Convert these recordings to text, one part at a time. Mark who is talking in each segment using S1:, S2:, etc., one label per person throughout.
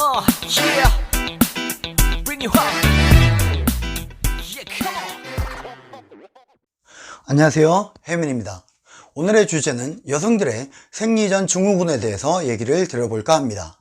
S1: On.
S2: 안녕하세요. 혜민입니다. 오늘의 주제는 여성들의 생리 전 증후군에 대해서 얘기를 드려볼까 합니다.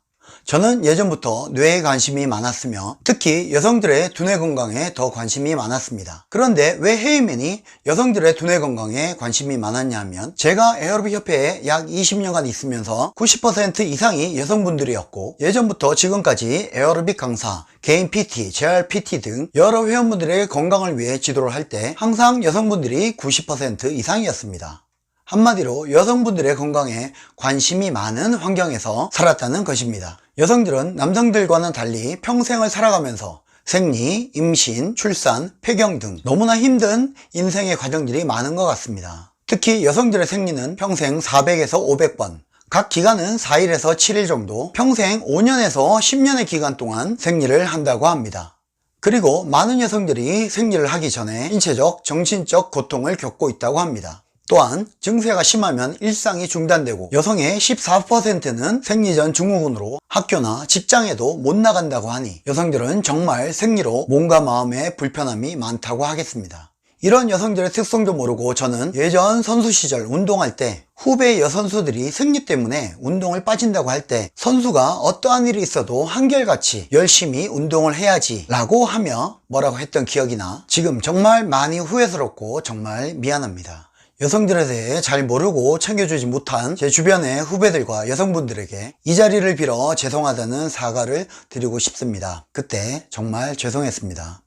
S2: 저는 예전부터 뇌에 관심이 많았으며 특히 여성들의 두뇌 건강에 더 관심이 많았습니다. 그런데 왜 헤이맨이 여성들의 두뇌 건강에 관심이 많았냐 하면 제가 에어로빅 협회에 약 20년간 있으면서 90% 이상이 여성분들이었고 예전부터 지금까지 에어로빅 강사, 개인 PT, 재활 PT 등 여러 회원분들의 건강을 위해 지도를 할 때 항상 여성분들이 90% 이상이었습니다. 한마디로 여성분들의 건강에 관심이 많은 환경에서 살았다는 것입니다. 여성들은 남성들과는 달리 평생을 살아가면서 생리, 임신, 출산, 폐경 등 너무나 힘든 인생의 과정들이 많은 것 같습니다. 특히 여성들의 생리는 평생 400에서 500번, 각 기간은 4일에서 7일 정도, 평생 5년에서 10년의 기간 동안 생리를 한다고 합니다. 그리고 많은 여성들이 생리를 하기 전에 인체적, 정신적 고통을 겪고 있다고 합니다. 또한 증세가 심하면 일상이 중단되고 여성의 14%는 생리전 증후군으로 학교나 직장에도 못 나간다고 하니 여성들은 정말 생리로 몸과 마음의 불편함이 많다고 하겠습니다. 이런 여성들의 특성도 모르고 저는 예전 선수 시절 운동할 때 후배 여선수들이 생리 때문에 운동을 빠진다고 할 때 선수가 어떠한 일이 있어도 한결같이 열심히 운동을 해야지 라고 하며 뭐라고 했던 기억이나 지금 정말 많이 후회스럽고 정말 미안합니다. 여성들에 대해 잘 모르고 챙겨주지 못한 제 주변의 후배들과 여성분들에게 이 자리를 빌어 죄송하다는 사과를 드리고 싶습니다. 그때 정말 죄송했습니다.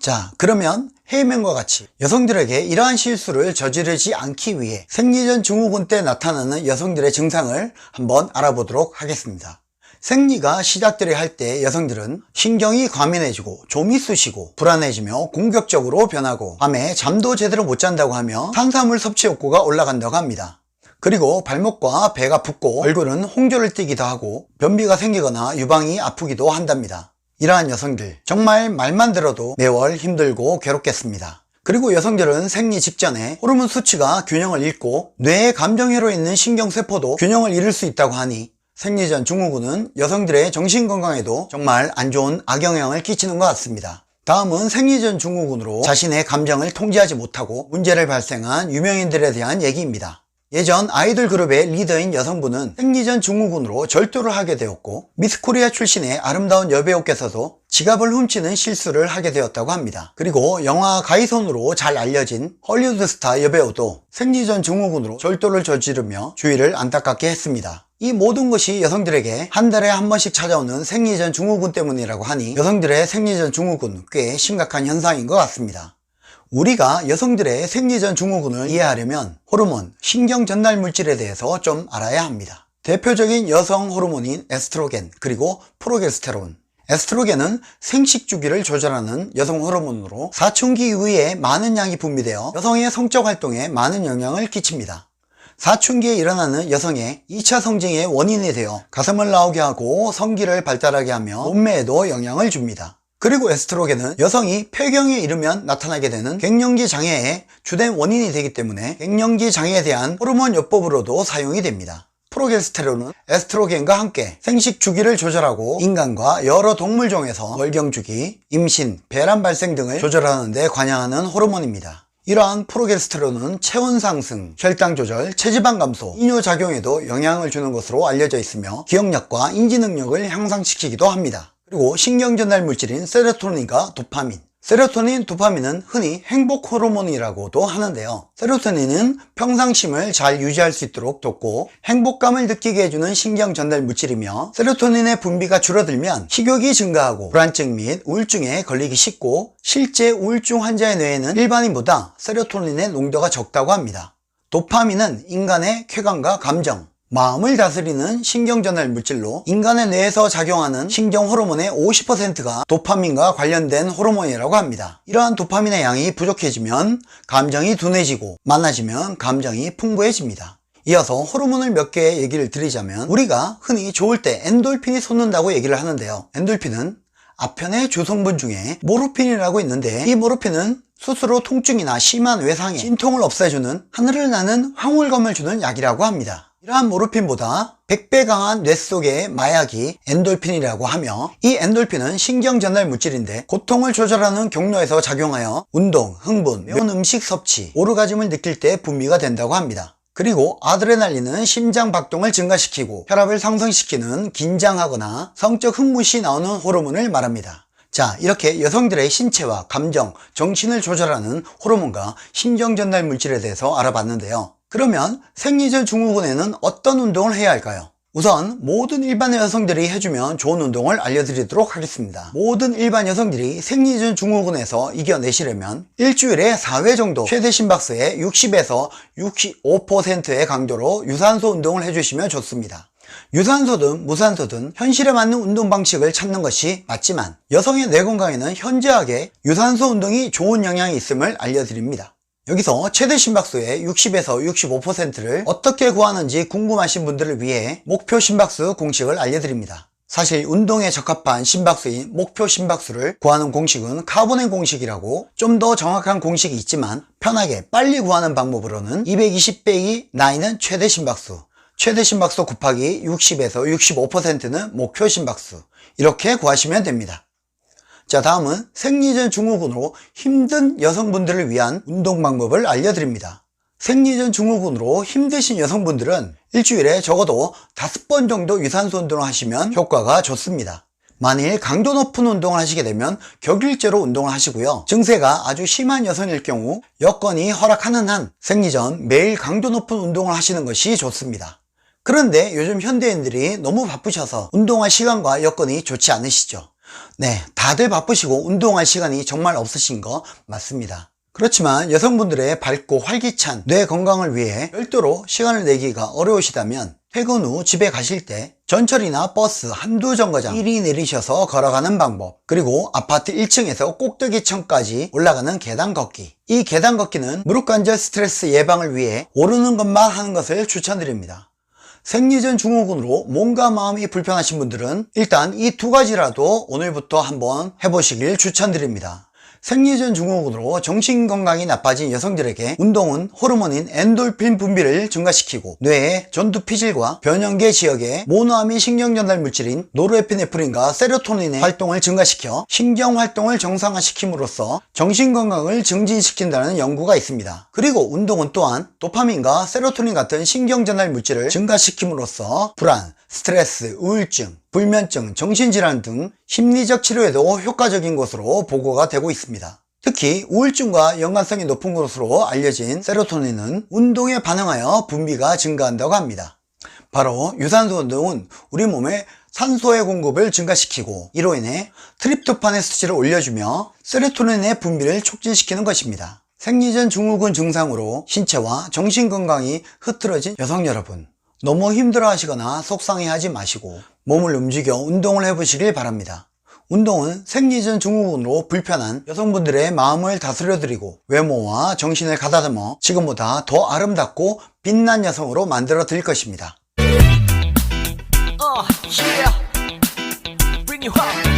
S2: 자, 그러면 헤이맨과 같이 여성들에게 이러한 실수를 저지르지 않기 위해 생리전 증후군 때 나타나는 여성들의 증상을 한번 알아보도록 하겠습니다. 생리가 시작들이 할때 여성들은 신경이 과민해지고 좀이 쑤시고 불안해지며 공격적으로 변하고 밤에 잠도 제대로 못 잔다고 하며 탄수화물 섭취 욕구가 올라간다고 합니다. 그리고 발목과 배가 붓고 얼굴은 홍조를 띠기도 하고 변비가 생기거나 유방이 아프기도 한답니다. 이러한 여성들 정말 말만 들어도 매월 힘들고 괴롭겠습니다. 그리고 여성들은 생리 직전에 호르몬 수치가 균형을 잃고 뇌의 감정회로 있는 신경세포도 균형을 잃을 수 있다고 하니 생리전 증후군은 여성들의 정신건강에도 정말 안 좋은 악영향을 끼치는 것 같습니다. 다음은 생리전 증후군으로 자신의 감정을 통제하지 못하고 문제를 발생한 유명인들에 대한 얘기입니다. 예전 아이돌 그룹의 리더인 여성분은 생리전 증후군으로 절도를 하게 되었고 미스코리아 출신의 아름다운 여배우께서도 지갑을 훔치는 실수를 하게 되었다고 합니다. 그리고 영화 가이손으로 잘 알려진 헐리우드 스타 여배우도 생리전 증후군으로 절도를 저지르며 주위를 안타깝게 했습니다. 이 모든 것이 여성들에게 한 달에 한 번씩 찾아오는 생리전 증후군 때문이라고 하니 여성들의 생리전 증후군 꽤 심각한 현상인 것 같습니다. 우리가 여성들의 생리전 증후군을 이해하려면 호르몬, 신경 전달 물질에 대해서 좀 알아야 합니다. 대표적인 여성 호르몬인 에스트로겐 그리고 프로게스테론 에스트로겐은 생식 주기를 조절하는 여성 호르몬으로 사춘기 이후에 많은 양이 분비되어 여성의 성적 활동에 많은 영향을 끼칩니다. 사춘기에 일어나는 여성의 2차 성징의 원인이 되어 가슴을 나오게 하고 성기를 발달하게 하며 몸매에도 영향을 줍니다. 그리고 에스트로겐은 여성이 폐경에 이르면 나타나게 되는 갱년기 장애의 주된 원인이 되기 때문에 갱년기 장애에 대한 호르몬 요법으로도 사용이 됩니다. 프로게스테론은 에스트로겐과 함께 생식 주기를 조절하고 인간과 여러 동물종에서 월경 주기, 임신, 배란 발생 등을 조절하는 데 관여하는 호르몬입니다. 이러한 프로게스테론은 체온 상승, 혈당 조절, 체지방 감소, 이뇨 작용에도 영향을 주는 것으로 알려져 있으며 기억력과 인지 능력을 향상시키기도 합니다. 그리고 신경 전달 물질인 세로토닌과 도파민, 세로토닌, 도파민은 흔히 행복 호르몬이라고도 하는데요. 세로토닌은 평상심을 잘 유지할 수 있도록 돕고 행복감을 느끼게 해주는 신경 전달 물질이며 세로토닌의 분비가 줄어들면 식욕이 증가하고 불안증 및 우울증에 걸리기 쉽고 실제 우울증 환자의 뇌에는 일반인보다 세로토닌의 농도가 적다고 합니다. 도파민은 인간의 쾌감과 감정, 마음을 다스리는 신경전달 물질로 인간의 뇌에서 작용하는 신경 호르몬의 50%가 도파민과 관련된 호르몬이라고 합니다. 이러한 도파민의 양이 부족해지면 감정이 둔해지고 많아지면 감정이 풍부해집니다. 이어서 호르몬을 몇개 얘기를 드리자면 우리가 흔히 좋을 때 엔돌핀이 솟는다고 얘기를 하는데요. 엔돌핀은 아편의 조성분 중에 모르핀이라고 있는데 이 모르핀은 스스로 통증이나 심한 외상에 진통을 없애주는 하늘을 나는 황홀감을 주는 약이라고 합니다. 이러한 모르핀보다 100배 강한 뇌 속의 마약이 엔돌핀이라고 하며 이 엔돌핀은 신경 전달 물질인데 고통을 조절하는 경로에서 작용하여 운동, 흥분, 매운 음식 섭취, 오르가즘을 느낄 때 분비가 된다고 합니다. 그리고 아드레날린은 심장 박동을 증가시키고 혈압을 상승시키는 긴장하거나 성적 흥분시 나오는 호르몬을 말합니다. 자, 이렇게 여성들의 신체와 감정, 정신을 조절하는 호르몬과 신경 전달 물질에 대해서 알아봤는데요. 그러면 생리전 증후군에는 어떤 운동을 해야 할까요? 우선 모든 일반 여성들이 해주면 좋은 운동을 알려드리도록 하겠습니다. 모든 일반 여성들이 생리전 증후군에서 이겨내시려면 일주일에 4회 정도 최대 심박수의 60에서 65%의 강도로 유산소 운동을 해주시면 좋습니다. 유산소든 무산소든 현실에 맞는 운동 방식을 찾는 것이 맞지만 여성의 뇌 건강에는 현저하게 유산소 운동이 좋은 영향이 있음을 알려드립니다. 여기서 최대 심박수의 60에서 65%를 어떻게 구하는지 궁금하신 분들을 위해 목표 심박수 공식을 알려드립니다. 사실 운동에 적합한 심박수인 목표 심박수를 구하는 공식은 카보넨 공식이라고 좀 더 정확한 공식이 있지만 편하게 빨리 구하는 방법으로는 220배기 나이는 최대 심박수, 최대 심박수 곱하기 60에서 65%는 목표 심박수 이렇게 구하시면 됩니다. 자 다음은 생리전 증후군으로 힘든 여성분들을 위한 운동 방법을 알려드립니다. 생리전 증후군으로 힘드신 여성분들은 일주일에 적어도 5번 정도 유산소 운동을 하시면 효과가 좋습니다. 만일 강도 높은 운동을 하시게 되면 격일제로 운동을 하시고요. 증세가 아주 심한 여성일 경우 여건이 허락하는 한 생리전 매일 강도 높은 운동을 하시는 것이 좋습니다. 그런데 요즘 현대인들이 너무 바쁘셔서 운동할 시간과 여건이 좋지 않으시죠. 네, 다들 바쁘시고 운동할 시간이 정말 없으신 거 맞습니다. 그렇지만 여성분들의 밝고 활기찬 뇌 건강을 위해 별도로 시간을 내기가 어려우시다면 퇴근 후 집에 가실 때 전철이나 버스 한두 정거장 미리 내리셔서 걸어가는 방법 그리고 아파트 1층에서 꼭대기층까지 올라가는 계단 걷기 이 계단 걷기는 무릎 관절 스트레스 예방을 위해 오르는 것만 하는 것을 추천드립니다. 생리전 증후군으로 몸과 마음이 불편하신 분들은 일단 이 두 가지라도 오늘부터 한번 해보시길 추천드립니다. 생리전 증후군으로 정신 건강이 나빠진 여성들에게 운동은 호르몬인 엔돌핀 분비를 증가시키고 뇌의 전두 피질과 변형계 지역의 모노아민 신경 전달 물질인 노르에피네프린과 세로토닌의 활동을 증가시켜 신경 활동을 정상화시킴으로써 정신 건강을 증진시킨다는 연구가 있습니다. 그리고 운동은 또한 도파민과 세로토닌 같은 신경 전달 물질을 증가시킴으로써 불안, 스트레스, 우울증, 불면증, 정신질환 등 심리적 치료에도 효과적인 것으로 보고가 되고 있습니다. 특히 우울증과 연관성이 높은 것으로 알려진 세로토닌은 운동에 반응하여 분비가 증가한다고 합니다. 바로 유산소 운동은 우리 몸에 산소의 공급을 증가시키고 이로 인해 트립토판의 수치를 올려주며 세로토닌의 분비를 촉진시키는 것입니다. 생리전 증후군 증상으로 신체와 정신 건강이 흐트러진 여성 여러분 너무 힘들어 하시거나 속상해 하지 마시고 몸을 움직여 운동을 해보시길 바랍니다. 운동은 생리전 증후군으로 불편한 여성분들의 마음을 다스려 드리고 외모와 정신을 가다듬어 지금보다 더 아름답고 빛난 여성으로 만들어 드릴 것입니다.
S1: Uh, yeah. You up.